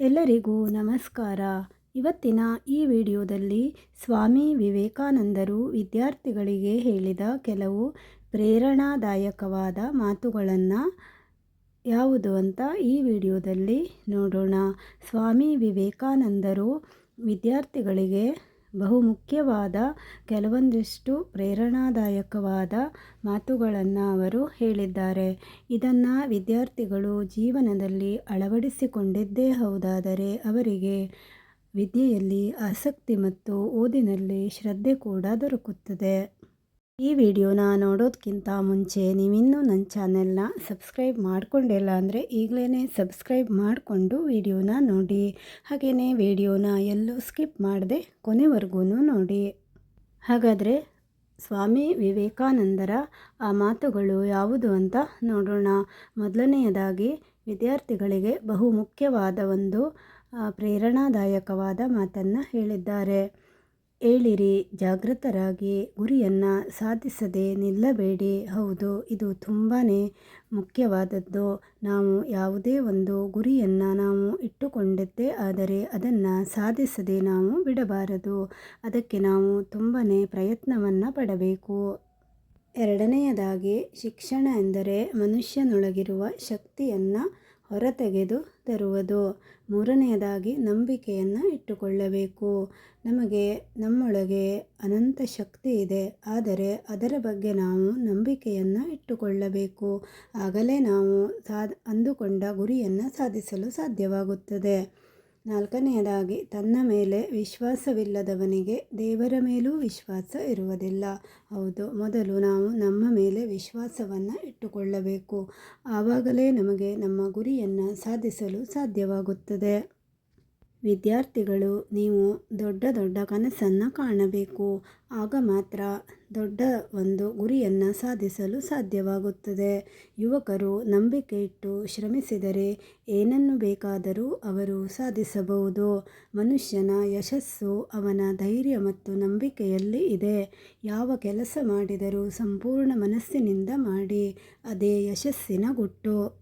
ಎಲ್ಲರಿಗೂ ನಮಸ್ಕಾರ. ಇವತ್ತಿನ ಈ ವಿಡಿಯೋದಲ್ಲಿ ಸ್ವಾಮಿ ವಿವೇಕಾನಂದರು ವಿದ್ಯಾರ್ಥಿಗಳಿಗೆ ಹೇಳಿದ ಕೆಲವು ಪ್ರೇರಣಾದಾಯಕವಾದ ಮಾತುಗಳನ್ನು ಯಾವುದು ಅಂತ ಈ ವಿಡಿಯೋದಲ್ಲಿ ನೋಡೋಣ. ಸ್ವಾಮಿ ವಿವೇಕಾನಂದರು ವಿದ್ಯಾರ್ಥಿಗಳಿಗೆ ಬಹುಮುಖ್ಯವಾದ ಕೆಲವೊಂದಿಷ್ಟು ಪ್ರೇರಣಾದಾಯಕವಾದ ಮಾತುಗಳನ್ನು ಅವರು ಹೇಳಿದ್ದಾರೆ. ಇದನ್ನು ವಿದ್ಯಾರ್ಥಿಗಳು ಜೀವನದಲ್ಲಿ ಅಳವಡಿಸಿಕೊಂಡಿದ್ದೇ ಹೌದಾದರೆ ಅವರಿಗೆ ವಿದ್ಯೆಯಲ್ಲಿ ಆಸಕ್ತಿ ಮತ್ತು ಓದಿನಲ್ಲಿ ಶ್ರದ್ಧೆ ಕೂಡ ದೊರಕುತ್ತದೆ. ಈ ವಿಡಿಯೋನ ನೋಡೋದಕ್ಕಿಂತ ಮುಂಚೆ ನೀವಿನ್ನೂ ನನ್ನ ಚಾನೆಲ್ನ ಸಬ್ಸ್ಕ್ರೈಬ್ ಮಾಡ್ಕೊಂಡಿಲ್ಲ ಅಂದರೆ ಈಗಲೇ ಸಬ್ಸ್ಕ್ರೈಬ್ ಮಾಡಿಕೊಂಡು ವಿಡಿಯೋನ ನೋಡಿ. ಹಾಗೆಯೇ ವಿಡಿಯೋನ ಎಲ್ಲೂ ಸ್ಕಿಪ್ ಮಾಡದೆ ಕೊನೆವರೆಗೂ ನೋಡಿ. ಹಾಗಾದರೆ ಸ್ವಾಮಿ ವಿವೇಕಾನಂದರ ಆ ಮಾತುಗಳು ಯಾವುದು ಅಂತ ನೋಡೋಣ. ಮೊದಲನೆಯದಾಗಿ, ವಿದ್ಯಾರ್ಥಿಗಳಿಗೆ ಬಹು ಮುಖ್ಯವಾದ ಒಂದು ಪ್ರೇರಣಾದಾಯಕವಾದ ಮಾತನ್ನು ಹೇಳಿದ್ದಾರೆ. ಏಳಿರಿ ಜಾಗೃತರಾಗಿ ಗುರಿಯನ್ನು ಸಾಧಿಸದೆ ನಿಲ್ಲಬೇಡಿ. ಹೌದು, ಇದು ತುಂಬಾ ಮುಖ್ಯವಾದದ್ದು. ನಾವು ಯಾವುದೇ ಒಂದು ಗುರಿಯನ್ನು ನಾವು ಇಟ್ಟುಕೊಂಡಿದ್ದೇ ಆದರೆ ಅದನ್ನು ಸಾಧಿಸದೆ ನಾವು ಬಿಡಬಾರದು. ಅದಕ್ಕೆ ನಾವು ತುಂಬಾ ಪ್ರಯತ್ನವನ್ನು ಪಡಬೇಕು. ಎರಡನೆಯದಾಗಿ, ಶಿಕ್ಷಣ ಎಂದರೆ ಮನುಷ್ಯನೊಳಗಿರುವ ಶಕ್ತಿಯನ್ನು ಹೊರತೆಗೆದು ತರುವುದು. ಮೂರನೆಯದಾಗಿ ನಂಬಿಕೆಯನ್ನು ಇಟ್ಟುಕೊಳ್ಳಬೇಕು. ನಮಗೆ ನಮ್ಮೊಳಗೆ ಅನಂತ ಶಕ್ತಿ ಇದೆ. ಆದರೆ ಅದರ ಬಗ್ಗೆ ನಾವು ನಂಬಿಕೆಯನ್ನು ಇಟ್ಟುಕೊಳ್ಳಬೇಕು. ಆಗಲೇ ನಾವು ಸಾ ಅಂದುಕೊಂಡ ಗುರಿಯನ್ನು ಸಾಧಿಸಲು ಸಾಧ್ಯವಾಗುತ್ತದೆ. ನಾಲ್ಕನೆಯದಾಗಿ, ತನ್ನ ಮೇಲೆ ವಿಶ್ವಾಸವಿಲ್ಲದವನಿಗೆ ದೇವರ ಮೇಲೂ ವಿಶ್ವಾಸ ಇರುವುದಿಲ್ಲ. ಹೌದು, ಮೊದಲು ನಾವು ನಮ್ಮ ಮೇಲೆ ವಿಶ್ವಾಸವನ್ನು ಇಟ್ಟುಕೊಳ್ಳಬೇಕು. ಆವಾಗಲೇ ನಮಗೆ ನಮ್ಮ ಗುರಿಯನ್ನು ಸಾಧಿಸಲು ಸಾಧ್ಯವಾಗುತ್ತದೆ. ವಿದ್ಯಾರ್ಥಿಗಳು ನೀವು ದೊಡ್ಡ ದೊಡ್ಡ ಕನಸನ್ನು ಕಾಣಬೇಕು. ಆಗ ಮಾತ್ರ ದೊಡ್ಡ ಒಂದು ಗುರಿಯನ್ನು ಸಾಧಿಸಲು ಸಾಧ್ಯವಾಗುತ್ತದೆ. ಯುವಕರು ನಂಬಿಕೆ ಇಟ್ಟು ಶ್ರಮಿಸಿದರೆ ಏನನ್ನು ಬೇಕಾದರೂ ಅವರು ಸಾಧಿಸಬಹುದು. ಮನುಷ್ಯನ ಯಶಸ್ಸು ಅವನ ಧೈರ್ಯ ಮತ್ತು ನಂಬಿಕೆಯಲ್ಲಿ ಇದೆ. ಯಾವ ಕೆಲಸ ಮಾಡಿದರೂ ಸಂಪೂರ್ಣ ಮನಸ್ಸಿನಿಂದ ಮಾಡಿ, ಅದೇ ಯಶಸ್ಸಿನ ಗುಟ್ಟು.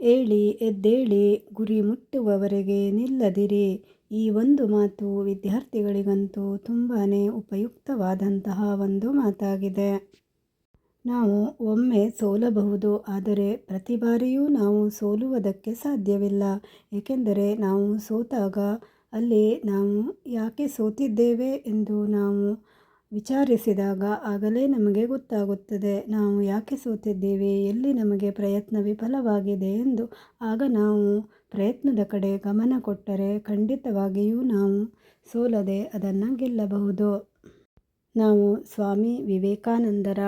ಏಳಿ ಎದ್ದೇಳಿ ಗುರಿ ಮುಟ್ಟುವವರೆಗೆ ನಿಲ್ಲದಿರಿ. ಈ ಒಂದು ಮಾತು ವಿದ್ಯಾರ್ಥಿಗಳಿಗಂತೂ ತುಂಬಾ ಉಪಯುಕ್ತವಾದಂತಹ ಒಂದು ಮಾತಾಗಿದೆ. ನಾವು ಒಮ್ಮೆ ಸೋಲಬಹುದು, ಆದರೆ ಪ್ರತಿ ಬಾರಿಯೂ ನಾವು ಸೋಲುವುದಕ್ಕೆ ಸಾಧ್ಯವಿಲ್ಲ. ಏಕೆಂದರೆ ನಾವು ಸೋತಾಗ ಅಲ್ಲಿ ನಾವು ಯಾಕೆ ಸೋತಿದ್ದೇವೆ ಎಂದು ನಾವು ವಿಚಾರಿಸಿದಾಗ ಆಗಲೇ ನಮಗೆ ಗೊತ್ತಾಗುತ್ತದೆ, ನಾವು ಯಾಕೆ ಸೋತಿದ್ದೇವೆ, ಎಲ್ಲಿ ನಮಗೆ ಪ್ರಯತ್ನ ವಿಫಲವಾಗಿದೆ ಎಂದು. ಆಗ ನಾವು ಪ್ರಯತ್ನದ ಕಡೆ ಗಮನ ಕೊಟ್ಟರೆ ಖಂಡಿತವಾಗಿಯೂ ನಾವು ಸೋಲದೆ ಅದನ್ನು ಗೆಲ್ಲಬಹುದು. ನಾವು ಸ್ವಾಮಿ ವಿವೇಕಾನಂದರ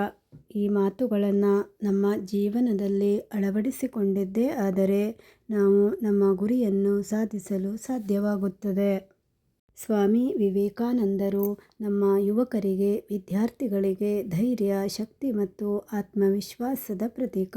ಈ ಮಾತುಗಳನ್ನು ನಮ್ಮ ಜೀವನದಲ್ಲಿ ಅಳವಡಿಸಿಕೊಂಡಿದ್ದೇ ಆದರೆ ನಾವು ನಮ್ಮ ಗುರಿಯನ್ನು ಸಾಧಿಸಲು ಸಾಧ್ಯವಾಗುತ್ತದೆ. ಸ್ವಾಮಿ ವಿವೇಕಾನಂದರು, ನಮ್ಮ ಯುವಕರಿಗೆ, ವಿದ್ಯಾರ್ಥಿಗಳಿಗೆ ಧೈರ್ಯ, ಶಕ್ತಿ ಮತ್ತು ಆತ್ಮವಿಶ್ವಾಸದ ಪ್ರತೀಕ.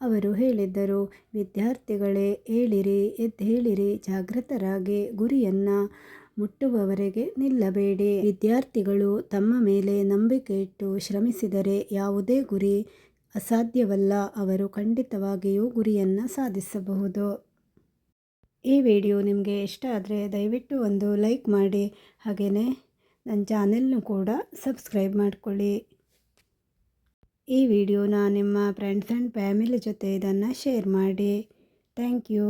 ಅವರು ಹೇಳಿದ್ದರು, ವಿದ್ಯಾರ್ಥಿಗಳೇ ಏಳಿರಿ ಎದ್ದೇಳಿರಿ ಜಾಗೃತರಾಗಿ ಗುರಿಯನ್ನು ಮುಟ್ಟುವವರೆಗೆ ನಿಲ್ಲಬೇಡಿ. ವಿದ್ಯಾರ್ಥಿಗಳು ತಮ್ಮ ಮೇಲೆ ನಂಬಿಕೆ ಇಟ್ಟು ಶ್ರಮಿಸಿದರೆ ಯಾವುದೇ ಗುರಿ ಅಸಾಧ್ಯವಲ್ಲ. ಅವರು ಖಂಡಿತವಾಗಿಯೂ ಗುರಿಯನ್ನು ಸಾಧಿಸಬಹುದು. ಈ ವಿಡಿಯೋ ನಿಮಗೆ ಇಷ್ಟ ಆದರೆ ದಯವಿಟ್ಟು ಒಂದು ಲೈಕ್ ಮಾಡಿ ಹಾಗೆಯೇ ನನ್ನ ಚಾನೆಲ್ನು ಕೂಡ ಸಬ್ಸ್ಕ್ರೈಬ್ ಮಾಡಿಕೊಳ್ಳಿ. ಈ ವಿಡಿಯೋನ ನಿಮ್ಮ ಫ್ರೆಂಡ್ಸ್ ಆ್ಯಂಡ್ ಫ್ಯಾಮಿಲಿ ಜೊತೆ ಇದನ್ನು ಶೇರ್ ಮಾಡಿ. Thank you